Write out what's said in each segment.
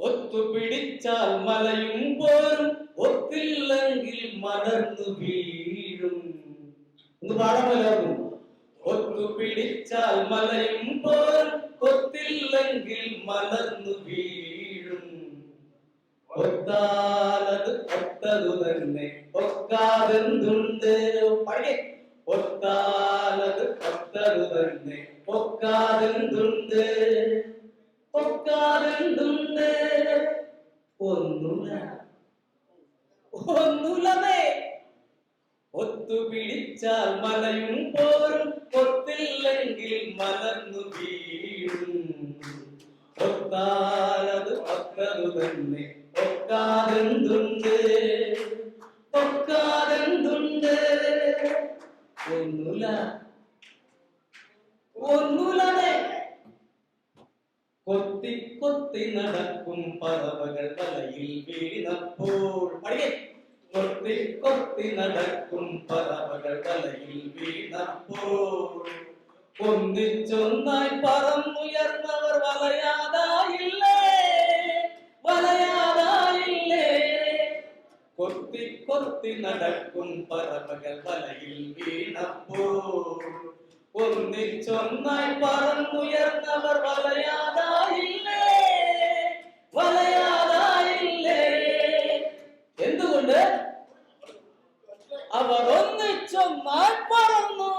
ഒത്തുപിടിച്ചാൽ മലയും പോരും ഒത്തില്ലെങ്കിൽ മലർന്നു വീഴും. ഒന്ന് പാടാമല്ലോ ഒത്തുപിടിച്ചാൽ മലയും പോരും ഒത്തില്ലെങ്കിൽ മലർന്നു വീഴും. ഒത്താലത് ഒത്തതു തന്നെ ഒക്കാതെന്തുണ്ട്? പഴയ ഒത്താലത് ഒത്തതു തന്നെ ഒക്കാതെന്തുണ്ട്? ഒക്കാതെന്തുണ്ട് ഒന്നുമില്ല ഒന്നുമില്ലതേ ഒത്തുപിടിച്ചാൽ മലയും പോരും. ഒത്തില്ലെങ്കിൽ മലർന്നു വീഴും. ഒത്താലത് ഒത്തതു തന്നെ. ഒക്കാതെന്തുണ്ട്? ഒക്കാതെന്തുണ്ട്? கொத்தி கொத்தி நடக்கும் பறவைகள் வலையில் வீணப்போல் அடியே கொத்தி கொத்தி நடக்கும் பறவைகள் வலையில் வீணப்போல் கொந்தி சொன்னாய் பரம் உயர்ந்தவர் வலையாதா இல்லை? வலையாதா இல்லை? கொத்தி கொத்தி நடக்கும் பறவைகள் வலையில் வீணப்போல் கொந்தி சொன்னாய் பரம் உயர்ந்தவர் வலை എന്തുകൊണ്ട് അവർ ഒന്നിച്ചൊന്നായി പറന്നു.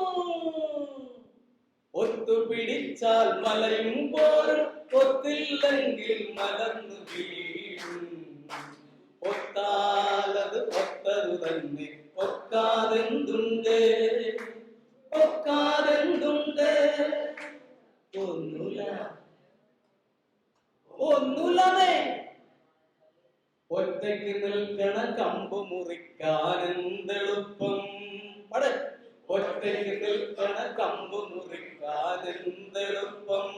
ഒത്തുപിടിച്ചാൽ മലയും പോരും ഒത്തില്ലെങ്കിൽ മലർന്നു വീഴും. ഒത്താലത് ഒത്തതു തന്നെ ഒക്കാതെന്തുണ്ട്? ഒക്കാതെന്തുണ്ട്? ഒന്നുല ഒറ്റയ്ക്ക് നിൽക്കണ കമ്പ് മുറിക്കാനെന്തെളുപ്പം പടേ. ഒറ്റയ്ക്ക് നിൽക്കണ കമ്പ് മുറിക്കാനെന്തെളുപ്പം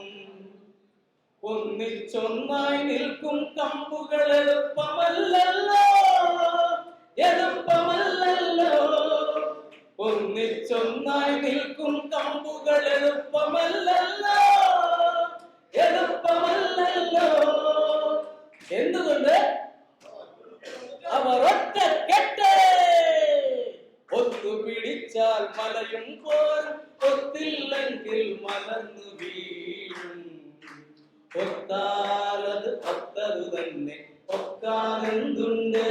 ഒന്നിച്ചൊന്നായി നിൽക്കും കമ്പുകൾ എളുപ്പമല്ലല്ലോ. എളുപ്പമല്ലല്ലോ. ഒന്നിച്ചൊന്നായി നിൽക്കും കമ്പുകൾ എളുപ്പമല്ലല്ലോ. ഒറ്റ കെട്ട്. ഒത്തുപിടിച്ചാൽ മലയും പോരും ഒത്തില്ലെങ്കിൽ മലർന്നു വീഴും. ഒത്താലത് ഒത്തതു തന്നെ ഒക്കാനെന്തുണ്ട്?